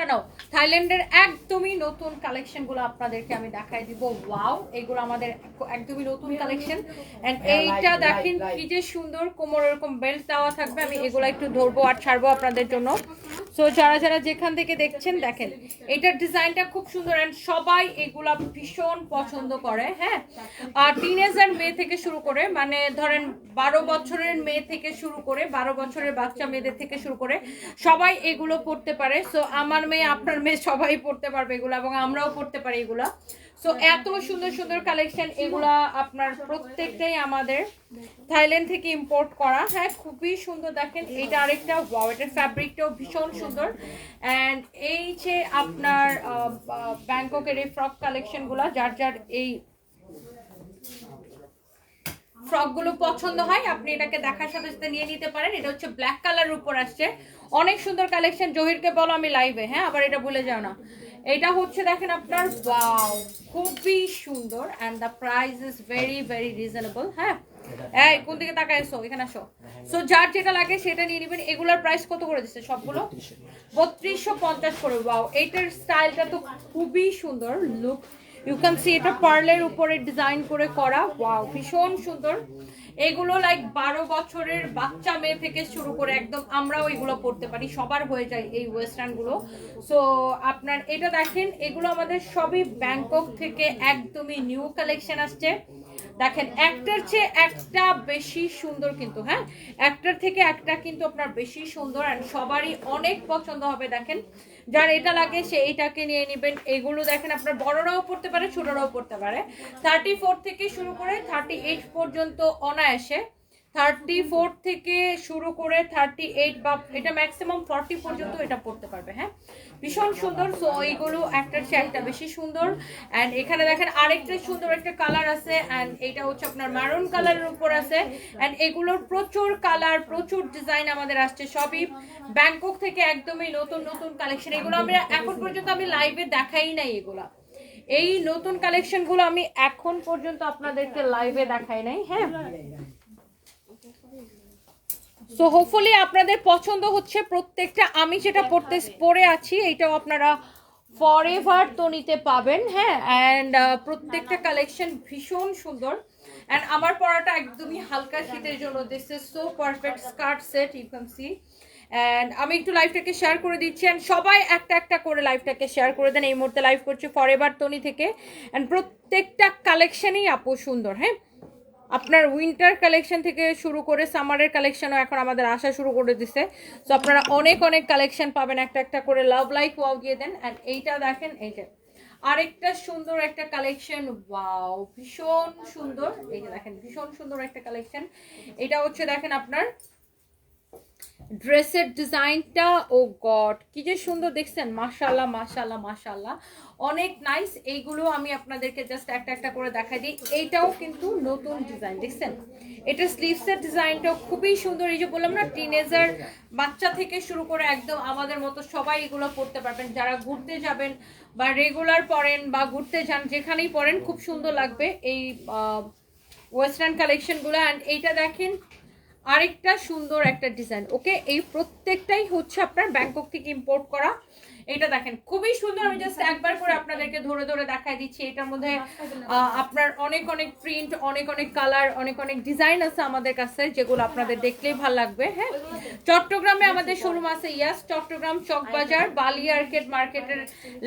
কেন? থাইল্যান্ডের একদমই নতুন কালেকশনগুলো আপনাদেরকে আমি দেখাই দিব। ওয়াও এগুলো আমাদের একদমই নতুন কালেকশন। এন্ড হ্যাঁ, এইটা দেখেন কি যে সুন্দর কোমর এরকম বেল্ট দেওয়া থাকবে। আমি এগুলো একটু ধরবো আর ছাড়বো আপনাদের জন্য। সো যারা যারা যেখান থেকে দেখছেন দেখেন এটার ডিজাইনটা খুব সুন্দর এন্ড সবাই এগুলা ভীষণ পছন্দ করে হ্যাঁ? আর টিনেজার মেয়ে থেকে শুরু করে মানে ধরেন বারো বছরের মেয়ে থেকে শুরু করে বারো বছরের বাচ্চা মেয়েদের থেকে শুরু করে সবাই এগুলো পড়তে পারে। সো আমার মেয়ে, আপনার মেয়ে সবাই পড়তে পারবে এগুলো এবং আমরাও পড়তে পারি এগুলা। সো এত সুন্দর সুন্দর কালেকশন এগুলা আপনার প্রত্যেকটাই আমাদের থাইল্যান্ড থেকে ইম্পোর্ট করা। হ্যাঁ খুবই সুন্দর দেখেন। এটা আরেকটা ওয়াও এটার ফ্যাব্রিকটাও ভীষণ সুন্দর। অ্যান্ড এই যে আপনার ব্যাংককের এই ফ্রক কালেকশনগুলো যার যার এই ফ্রকগুলো পছন্দ হয় আপনি এটাকে দেখার সাথে সাথে নিয়ে নিতে পারেন। এটা হচ্ছে ব্ল্যাক কালার উপর আসছে। অনেক সুন্দর কালেকশন জহিরকে বলো আমি লাইভে হ্যাঁ? আবার এটা ভুলে যাও না। এটা হচ্ছে দেখেন আপনার ওয়াও খুবই সুন্দর and the price is very very reasonable হ্যাঁ? এই কোন দিকে এসো? এখানে আসো। সো যার যেটা লাগে সেটা নিয়ে নেবেন। এগুলোর প্রাইস কত করে দিচ্ছে সবগুলো? বত্রিশশো। পঞ্চাশ করে ওয়াও এইটার স্টাইলটা তো খুবই সুন্দর লুক ইউ ক্যান সি এটা পার্লের উপরে ডিজাইন করে করা। ওয়াও ভীষণ সুন্দর। এগুলো লাইক বারো বছরের বাচ্চা মেয়ে থেকে শুরু করে একদম আমরাও এগুলো পড়তে পারি। সবার হয়ে যায় এই ওয়েস্টার্নগুলো। সো আপনার এটা দেখেন, এগুলো আমাদের সবই ব্যাংকক থেকে একদমই নিউ কালেকশন আসছে। দেখেন, একটার চেয়ে একটা বেশি সুন্দর কিন্তু হ্যাঁ? একটার থেকে একটা কিন্তু আপনার বেশি সুন্দর অ্যান্ড সবারই অনেক পছন্দ হবে, দেখেন। যার এটা লাগে, সে এইটাকে নিয়ে নেবেন। এগুলো দেখেন আপনার বড়রাও পড়তে পারে, ছোটরাও পড়তে পারে। থার্টি ফোর থেকে শুরু করে থার্টি এইট পর্যন্ত অনায়াসে থার্টি ফোর থেকে শুরু করে থার্টি এইট বা এটা ম্যাক্সিমাম ফর্টি পর্যন্ত এটা পড়তে পারবে হ্যাঁ? ভীষণ সুন্দর সো এইগুলো একটা বেশি সুন্দর। অ্যান্ড এখানে দেখেন আরেকটা সুন্দর একটা কালার আছে অ্যান্ড এটা হচ্ছে আপনার মারুন কালারের উপর আছে। অ্যান্ড এগুলোর প্রচুর কালার প্রচুর ডিজাইন আমাদের আসছে সবই। ব্যাংকক থেকে একদমই নতুন নতুন কালেকশন এগুলো আমরা এখন পর্যন্ত আমি লাইভে দেখাই নাই এগুলা। এই নতুন কালেকশনগুলো আমি এখন পর্যন্ত আপনাদেরকে লাইভে দেখাই নাই হ্যাঁ? সো হোপফুলি আপনাদের পছন্দ হচ্ছে প্রত্যেকটা। আমি যেটা পড়তে পরে আছি এটাও আপনারা ফর এভার তো নিতে পাবেন হ্যাঁ? অ্যান্ড প্রত্যেকটা কালেকশন ভীষণ সুন্দর। অ্যান্ড আমার পড়াটা একদমই হালকা শীতের জন্য। This is so perfect skirt set you can see and আমি একটু লাইভটাকে শেয়ার করে দিচ্ছি। অ্যান্ড সবাই একটা একটা করে লাইভটাকে শেয়ার করে দেন। এই মুহূর্তে লাইভ করছে ফর এভার তনি থেকে। অ্যান্ড প্রত্যেকটা কালেকশনই আপু সুন্দর হ্যাঁ? আপনার উইন্টার কালেকশন থেকে শুরু করে সামারের কালেকশনও এখন আমাদের আসা শুরু করে দিছে। তো আপনারা অনেক অনেক কালেকশন পাবেন। একটা একটা করে লাভ লাইক ওয়াও দিয়ে দেন। অ্যান্ড এইটা দেখেন এইটা আরেকটা সুন্দর একটা কালেকশন ওয়াও ভীষণ সুন্দর। এই দেখেন, ভীষণ সুন্দর একটা কালেকশন এটা হচ্ছে, দেখেন আপনার ড্রেসের ডিজাইনটা, ও গড, কি যে সুন্দর দেখছেন। মাশাল্লাহ মাশাল্লাহ মাশাল্লাহ অনেক নাইস এইগুলো আমি আপনাদেরকে জাস্ট একটা একটা করে দেখাই দিই। এইটাও কিন্তু নতুন ডিজাইন দেখছেন? এটা স্লিভসের ডিজাইনটাও খুবই সুন্দর। এই যে বললাম না টিনেজার বাচ্চা থেকে শুরু করে একদম আমাদের মতো সবাই এগুলো পড়তে পারবেন। যারা ঘুরতে যাবেন বা রেগুলার পরেন বা ঘুরতে যান, যেখানেই পরেন খুব সুন্দর লাগবে। এই ওয়েস্টার্ন কালেকশনগুলো অ্যান্ড এইটা দেখেন আরেকটা সুন্দর একটা ডিজাইন ওকে এই প্রত্যেকটাই হচ্ছে আপনার ব্যাংকক থেকে ইম্পোর্ট করা। এটা দেখেন, খুবই সুন্দর। আমি জাস্ট একবার করে আপনাদেরকে ধরে ধরে দেখাই দিচ্ছি। এটার মধ্যে আপনার অনেক অনেক প্রিন্ট অনেক অনেক কালার অনেক অনেক ডিজাইন আছে আমাদের কাছে, যেগুলো আপনাদের দেখলেই ভালো লাগবে হ্যাঁ? চট্টগ্রামে আমাদের শোরুম আছে ইয়াস চট্টগ্রাম চকবাজার, বালি আর্কেট মার্কেটের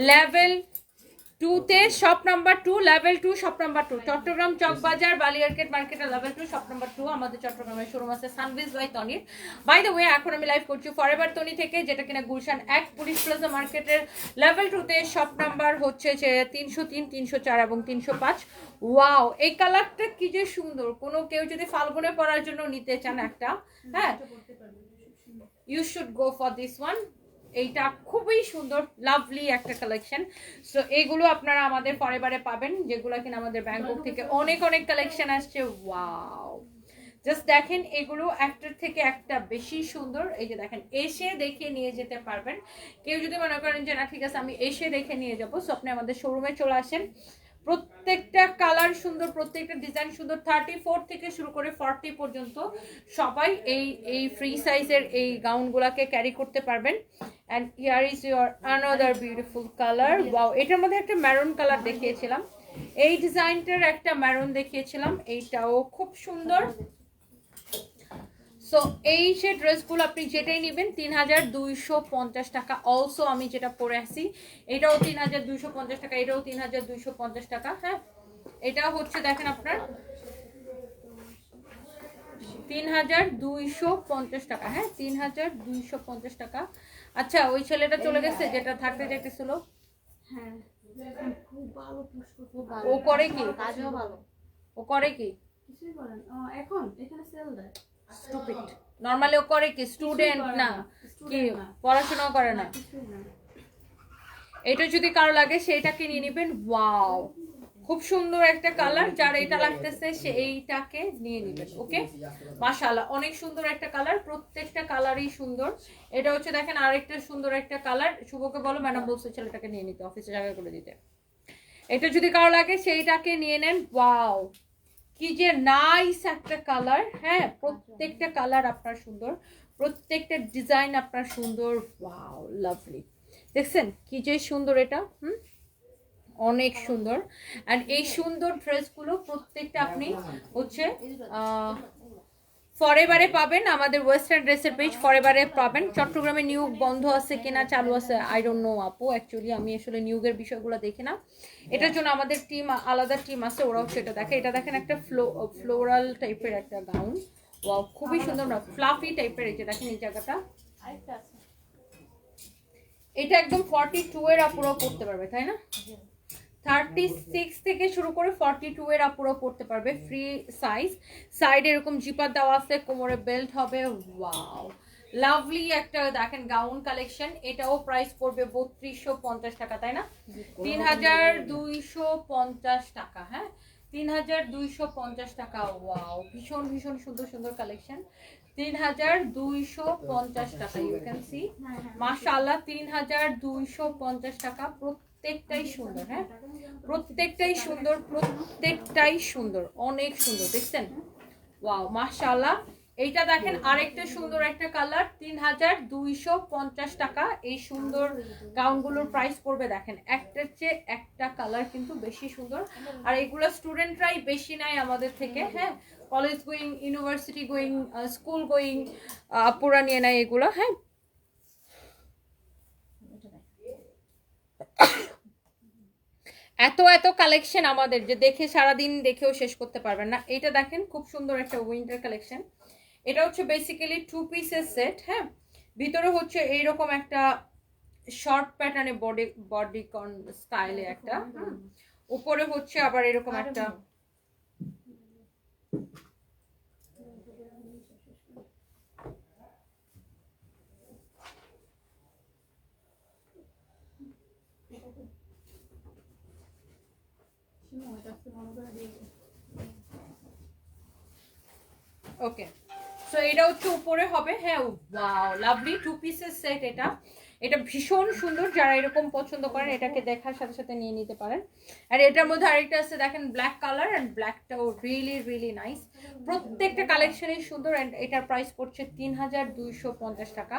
লেভেল টুতে shop number two, level two, shop number two. Chattogram Chawkbazar, বালিয়ারকেট মার্কেটের level two, shop number two আমাদের চট্টগ্রামের শোরুম আছে সানভিজ বাই তনির। বাই দ্য ওয়ে এখন আমি লাইভ করছি ফরএভার তনি থেকে, যেটা কিনা গুলশান এক পুলিশ প্লাজা মার্কেটের লেভেল টুতে শপ নাম্বার হচ্ছে যে তিনশো তিন, তিনশো চার এবং তিনশো পাঁচ। ওয়াও এই কালারটা কি যে সুন্দর। কোনো কেউ যদি ফাল্গুনে পরার জন্য নিতে চান একটা হ্যাঁ you should go for this one এইটা খুবই সুন্দর লাভলি একটা কালেকশন সো এইগুলো আপনারা আমাদের পরেবারে পাবেন, যেগুলো কিনা আমাদের ব্যাংকক থেকে অনেক অনেক কালেকশন আসছে। ওয়াও জাস্ট দেখেন, এগুলো একটার থেকে একটা বেশি সুন্দর। এই যে দেখেন, এসে দেখে নিয়ে যেতে পারবেন। কেউ যদি মনে করেন যে, না, ঠিক আছে, আমি এসে দেখে নিয়ে যাব। সো আপনি আমাদের শোরুমে চলে আসেন। প্রত্যেকটা কালার সুন্দর, প্রত্যেকটা ডিজাইন সুন্দর থার্টি ফোর থেকে শুরু করে ফর্টি পর্যন্ত সবাই এই এই ফ্রি সাইজের এই গাউনগুলাকে ক্যারি করতে পারবেন। And here is your another beautiful colour wow এটার মধ্যে একটা ম্যারুন কালার দেখিয়েছিলাম। এই ডিজাইনটার একটা ম্যারুন দেখিয়েছিলাম। এইটাও খুব সুন্দর। সো এই যে ড্রেসগুলো আপনি যেটাই নেবেন তিন হাজার দুইশো পঞ্চাশ টাকা। অলসো আমি যেটা পরে আসি এটাও তিন হাজার দুইশো পঞ্চাশ টাকা, এটাও তিন হাজার দুইশো পঞ্চাশ টাকা। হ্যাঁ এটা হচ্ছে দেখেন আপনার। তিন হাজার দুইশো পঞ্চাশ টাকা হ্যাঁ তিন হাজার দুইশো পঞ্চাশ টাকা। আচ্ছা ওই ছেলেটা চলে গেছে যেটা থাকতে যেতেছিল হ্যাঁ। খুব ভালো পুষ্প। খুব ভালো। ও করে কি? ও করে কি? এখন? এখানে সেল দেয়। স্টুপিড নর্মালি ও করে কি? স্টুডেন্ট না। কি? পড়াশোনাও করে না। না। এটা যদি কারও লাগে সেটাকে নিয়ে নেবেন। ওয়াও খুব সুন্দর একটা কালার, যার এটা লাগতেছে সে এইটাকে নিয়ে নেবেন ওকে? মাশাআল্লাহ, অনেক সুন্দর একটা কালার, প্রত্যেকটা কালারই সুন্দর। এটা হচ্ছে দেখেন আরেকটা সুন্দর একটা কালার। শুভকে বলো ম্যাডাম বলছে ছেলেটাকে নিয়ে নিতে অফিসে জায়গা করে দিতে। এটা যদি কারও লাগে, সেইটাকে নিয়ে নেন ওয়াও কি যে নাইস একটা কালার হ্যাঁ? প্রত্যেকটা কালার আপনার সুন্দর, প্রত্যেকটা ডিজাইন আপনার সুন্দর ওয়াও লাভলি দেখছেন? কি যে সুন্দর এটা, হুম? অনেক সুন্দর। অ্যান্ড এই সুন্দর ড্রেসগুলো প্রত্যেকটা আপনি হচ্ছে ফরেবারে পাবেন। আমাদের ওয়েস্টার্ন ড্রেসের পেজ ফরেবারে পাবেন। চট্টগ্রামে নিয়োগ বন্ধ আছে কিনা চালু আছে আই ডোন্ট নো আপু। অ্যাকচুয়ালি আমি আসলে নিয়োগের বিষয়গুলো দেখি না। এটার জন্য আমাদের টিম আলাদা টিম আছে ওরাও সেটা দেখে। এটা দেখেন একটা ফ্লো ফ্লোরাল টাইপের একটা গাউন ওয়াও খুবই সুন্দর না ফ্লাফি টাইপের এই যে দেখেন এই জায়গাটা। এটা একদম ফর্টি টু এর আপুরাও পড়তে পারবে তাই না? থার্টি সিক্স থেকে শুরু করে ফর্টি টু এর আপুরাও পড়তে পারবে ফ্রি সাইজ সাইডে এরকম জিপার দেওয়া আছে, কোমরে বেল্ট হবে ওয়াও লাভলি একটা দেখেন গাউন কালেকশন এটাও প্রাইস পড়বে বত্রিশশো পঞ্চাশ টাকা, তাই না? তিন হাজার দুইশো পঞ্চাশ টাকা হ্যাঁ? তিন হাজার দুইশো পঞ্চাশ টাকা ওয়াও ভীষণ ভীষণ সুন্দর সুন্দর কালেকশন তিন হাজার দুইশো পঞ্চাশ টাকা ইউ ক্যান সি হ্যাঁ মাশাআল্লাহ তিন হাজার দুইশো পঞ্চাশ টাকা প্রত্যেকটাই সুন্দর হ্যাঁ? প্রত্যেকটাই সুন্দর প্রত্যেকটাই সুন্দর, অনেক সুন্দর, দেখছেন? ওয়াও, মাশাআল্লাহ। এইটা দেখেন আরেকটা সুন্দর একটা কালার তিন হাজার দুইশো পঞ্চাশ টাকা। এই সুন্দর গাউনগুলোর প্রাইস পড়বে, দেখেন। একটার চেয়ে একটা কালার কিন্তু বেশি সুন্দর। আর এগুলো স্টুডেন্টরাই বেশি নেয় আমাদের থেকে হ্যাঁ? College going university going school going আপুরা নিয়ে নেয় এগুলো হ্যাঁ? এত এত কালেকশন আমাদের যে দেখে সারাদিন দেখেও শেষ করতে পারবেন না। এটা দেখেন খুব সুন্দর একটা উইন্টার কালেকশন এটা হচ্ছে বেসিক্যালি টু পিসের সেট হ্যাঁ? ভিতরে হচ্ছে এইরকম একটা শর্ট প্যাটার্নে বডি বডি কন স্টাইলে একটা হুম। উপরে হচ্ছে আবার এরকম একটা শুনো, এটা একটু ভালো করে দেখো। ওকে সো এটা হচ্ছে উপরে হবে। হ্যাঁ ওয়াও লাভলি টু পিসের সেট এটা। এটা ভীষণ সুন্দর। যারা এরকম পছন্দ করেন, এটাকে দেখার সাথে সাথে নিয়ে নিতে পারেন। আর এটার মধ্যে আরেকটা আছে, দেখেন ব্ল্যাক কালার অ্যান্ড ব্ল্যাকটাও রিয়েলি রিয়েলি নাইস প্রত্যেকটা কালেকশনই সুন্দর অ্যান্ড এটার প্রাইস পড়ছে তিন হাজার দুইশো পঞ্চাশ টাকা।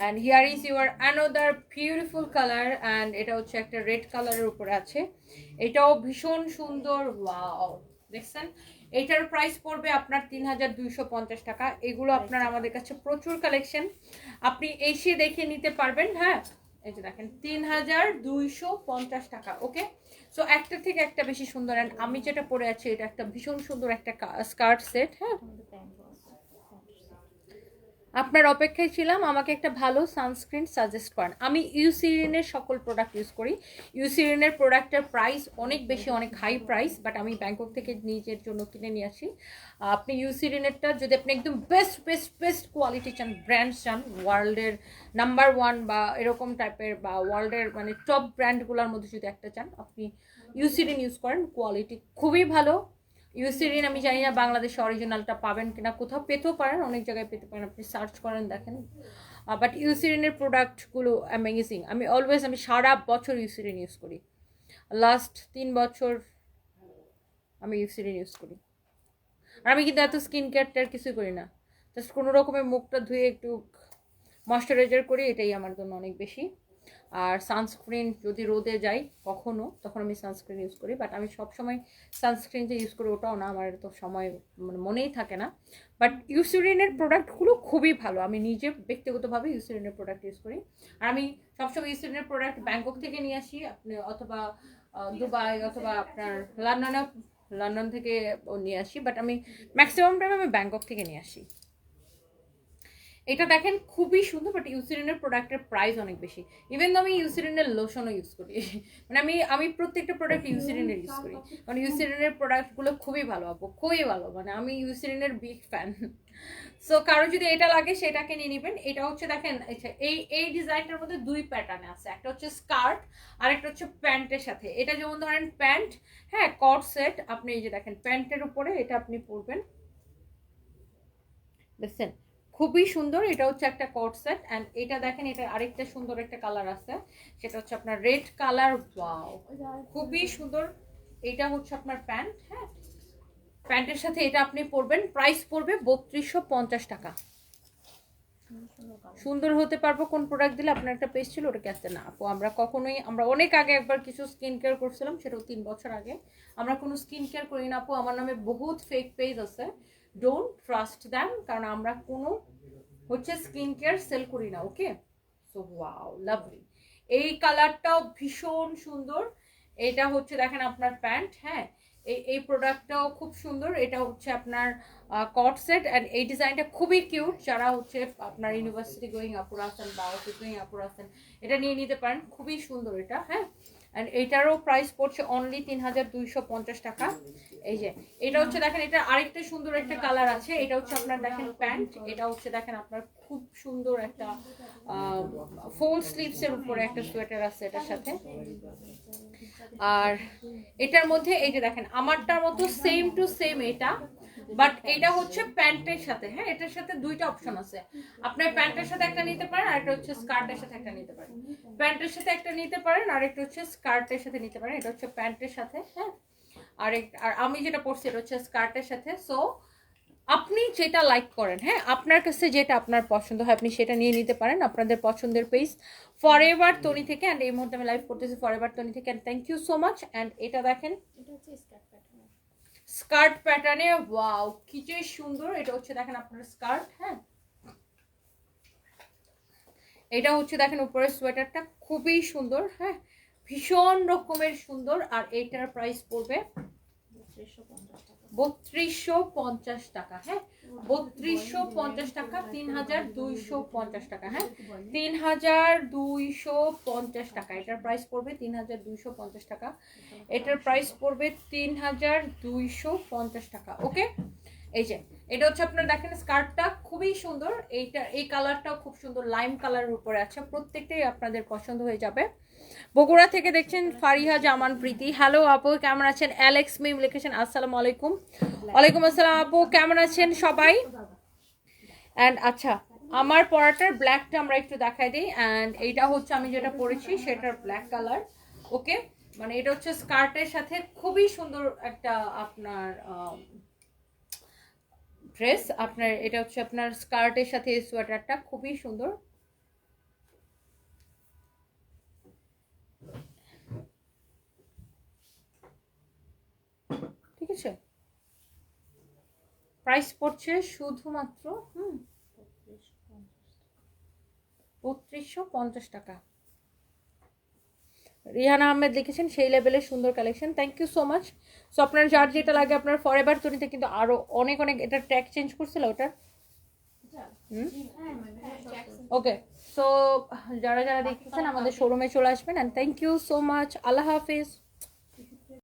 And here is your another beautiful colour and এটা হচ্ছে একটা রেড কালারের উপরে আছে। এটাও ভীষণ সুন্দর ওয়াও দেখছেন? এটার প্রাইস পড়বে আপনার তিন হাজার দুইশো পঞ্চাশ টাকা। এগুলো আপনার আমাদের কাছে প্রচুর কালেকশন আপনি এসে দেখে নিতে পারবেন হ্যাঁ? এই যে দেখেন তিন হাজার দুইশো পঞ্চাশ টাকা ওকে সো একটা থেকে একটা বেশি সুন্দর। অ্যান্ড আমি যেটা পরে আছি এটা একটা ভীষণ সুন্দর একটা স্কার্ট সেট হ্যাঁ। আপনার অপেক্ষায় ছিলাম, আমাকে একটা ভালো সানস্ক্রিন সাজেস্ট করেন। আমি ইউসিরিনের সকল প্রোডাক্ট ইউজ করি। ইউসিরিনের প্রোডাক্টের প্রাইস অনেক বেশি, অনেক হাই প্রাইস বাট আমি ব্যাংকক থেকে নিজের জন্য কিনে নিয়ে আসি। আপনি ইউসিরিনেরটা যদি আপনি একদম বেস্ট বেস্ট বেস্ট কোয়ালিটি চান ব্র্যান্ড চান ওয়ার্ল্ডের নাম্বার ওয়ান বা এরকম টাইপের বা ওয়ার্ল্ডের মানে টপ ব্র্যান্ডগুলোর মধ্যে যদি একটা চান, আপনি ইউসিরিন ইউজ করেন কোয়ালিটি খুবই ভালো। ইউসিরিন আমি জানি না বাংলাদেশে অরিজিনালটা পাবেন কিনা, কোথাও পেতেও পারেন, অনেক জায়গায় পেতে পারেন। আপনি সার্চ করেন, দেখেন। বাট ইউসিরিনের প্রোডাক্টগুলো অ্যামেজিং আমি অলওয়েজ আমি সারা বছর ইউসিরিন ইউজ করি। লাস্ট তিন বছর আমি ইউসিরিন ইউজ করি। আর আমি কিন্তু এত স্কিন কেয়ার টেয়ার কিছুই করি না। জাস্ট কোনো রকমের মুখটা ধুয়ে একটু ময়শ্চারাইজার করি, এটাই আমার জন্য অনেক বেশি। আর সানস্ক্রিন যদি রোদে যাই কখনো, তখন আমি সানস্ক্রিন ইউজ করি বাট আমি সবসময় সানস্ক্রিন যে ইউজ করি ওটাও না, আমার তো সময় মানে মনেই থাকে না। বাট ইউসিরিনের প্রোডাক্টগুলো খুবই ভালো, আমি নিজে ব্যক্তিগতভাবে ইউসিরিনের প্রোডাক্ট ইউজ করি। আর আমি সবসময় ইউসিরিনের প্রোডাক্ট ব্যাংকক থেকে নিয়ে আসি, আপনি অথবা দুবাই অথবা আপনার লন্ডনে লন্ডন থেকে নিয়ে আসি বাট আমি ম্যাক্সিমাম টাইম আমি ব্যাংকক থেকে নিয়ে আসি। এটা দেখেন খুবই সুন্দর বাট ইউসিরিনের প্রোডাক্টের প্রাইস অনেক বেশি। ইভেন আমি ইউসিরিনের লোশনও ইউজ করি। মানে আমি আমি প্রত্যেকটা প্রোডাক্ট ইউসিরিনের ইউজ করি। কারণ ইউসিরিনের প্রোডাক্টগুলো খুবই ভালো, আপু, খুবই ভালো। মানে আমি ইউসিরিনের বিগ ফ্যান সো কারও যদি এটা লাগে, সেটাকে নিয়ে নেবেন। এটা হচ্ছে দেখেন, এই এই ডিজাইনটার মধ্যে দুই প্যাটার্ন আছে। একটা হচ্ছে স্কার্ট আর একটা হচ্ছে প্যান্টের সাথে। এটা যেমন ধরেন প্যান্ট হ্যাঁ কট সেট আপনি এই যে দেখেন, প্যান্টের উপরে এটা আপনি পরবেন। বুঝছেন খুবই সুন্দর, এটা হচ্ছে একটা কট সেট অ্যান্ড এটা দেখেন এটা আরেকটা সুন্দর একটা কালার আছে, সেটা হচ্ছে আপনার রেড কালার ওয়াও খুবই সুন্দর, এটা হচ্ছে আপনার প্যান্ট হ্যাঁ? প্যান্টের সাথে এটা আপনি পরবেন প্রাইস পড়বে বত্রিশশো পঞ্চাশ টাকা। সুন্দর হতে পারব, কোন প্রোডাক্ট দিলে আপনার একটা পেজ ছিল ওটা আসতে না। আপু, আমরা কখনোই, আমরা অনেক আগে একবার কিছু স্কিন কেয়ার করছিলাম, সেটাও তিন বছর আগে। আমরা কোনো স্কিন কেয়ার করি না, আপু, আমার নামে বহুত ফেক পেজ আছে। ডোন্ট ট্রাস্ট দ্যাম কারণ আমরা কোনো হচ্ছে স্কিন কেয়ার সেল করি না ওকে সো ওয়াও লাভলি এই কালারটাও ভীষণ সুন্দর। এটা হচ্ছে দেখেন আপনার প্যান্ট হ্যাঁ? এই এই প্রোডাক্টটাও খুব সুন্দর। এটা হচ্ছে আপনার কট সেট অ্যান্ড এই ডিজাইনটা খুবই কিউট যারা হচ্ছে আপনার ইউনিভার্সিটি গোয়িং আপুর আছেন বা অফিস গোয়িং এটা নিয়ে নিতে পারেন। খুবই সুন্দর এটা হ্যাঁ? অ্যান্ড এটারও প্রাইস পড়ছে অনলি তিন হাজার দুইশো পঞ্চাশ টাকা। এই যে, এটা হচ্ছে দেখেন, এটা আরেকটা সুন্দর একটা কালার আছে। এটা হচ্ছে আপনার দেখেন প্যান্ট এটা হচ্ছে দেখেন আপনার খুব সুন্দর একটা ফুল স্লিভস এর উপরে একটা সোয়েটার আছে এটার সাথে। আর এটার মধ্যে এই যে দেখেন, আমারটার মতো সেম টু সেম এটা বাট এটা হচ্ছে প্যান্টের সাথে হ্যাঁ এটার সাথে দুইটা অপশন আছে। আপনার প্যান্টের সাথে একটা নিতে পারেন আর একটা হচ্ছে স্কার্টের সাথে একটা নিতে পারেন। প্যান্টের সাথে একটা নিতে পারেন আর একটা হচ্ছে স্কার্টের সাথে নিতে পারেন এটা হচ্ছে প্যান্টের সাথে হ্যাঁ। আর আর আমি যেটা পরছি এটা হচ্ছে স্কার্টের সাথে। সো আপনি যেটা লাইক করেন হ্যাঁ আপনার কাছে যেটা আপনার পছন্দ হয় আপনি সেটা নিয়ে নিতে পারেন আপনাদের পছন্দের পেজ ফর এভার তনি থেকে অ্যান্ড এই মুহূর্তে আমি লাইভ করতেছি ফর এভার তনি থেকে and thank you so much and এটা দেখেন। এটা হচ্ছে স্কার্ট প্যাটার্নে, ওয়াও, কি যে সুন্দর। এটা হচ্ছে, দেখেন আপনার স্কার্ট হ্যাঁ? এটা হচ্ছে, দেখেন, উপরের সোয়েটারটা খুবই সুন্দর হ্যাঁ? ভীষণ রকমের সুন্দর, আর এইটার প্রাইস পড়বে বত্রিশশো পঞ্চাশ টাকা হ্যাঁ? বত্রিশশো পঞ্চাশ টাকা হ্যাঁ? এটার প্রাইস পড়বে তিন হাজার দুইশো পঞ্চাশ টাকা ওকে এই যে, এটা হচ্ছে আপনার দেখেন স্কার্টটা খুবই সুন্দর, এইটা, এই কালারটাও খুব সুন্দর লাইম কালারের উপরে আছে, প্রত্যেকটাই আপনাদের পছন্দ হয়ে যাবে। বগুড়া থেকে দেখছেন ফারিহা জামান প্রীতি। হ্যালো আপু, কেমন আছেন? অ্যালেক্স মিম লিখেছেন, আসসালামু আলাইকুম। ওয়ালাইকুম আসসালাম আপু, কেমন আছেন সবাই? অ্যান্ড আচ্ছা আমার পরাটার ব্ল্যাকটা আমরা একটু দেখাই দিই। অ্যান্ড এইটা হচ্ছে আমি যেটা পরেছি সেটার ব্ল্যাক কালার ওকে মানে এটা হচ্ছে স্কার্টের সাথে খুবই সুন্দর একটা আপনার ড্রেস আপনার, এটা হচ্ছে আপনার স্কার্টের সাথে সোয়েটারটা খুবই সুন্দর। আছে প্রাইস পড়ছে শুধুমাত্র, হুম, বত্রিশশো পঞ্চাশ টাকা। রিহানা আহমেদ লিখেছেন, সেই লেভেলের সুন্দর collection thank you so much so আপনার যার যেটা লাগে আপনার ফর এভার কিন্তু আরও অনেক অনেক, এটা ট্র্যাক চেঞ্জ করছিল ওটার ওকে সো যারা যারা দেখতেছেন আমাদের শোরুমে চলে আসবেন and thank you so much Allah Hafiz.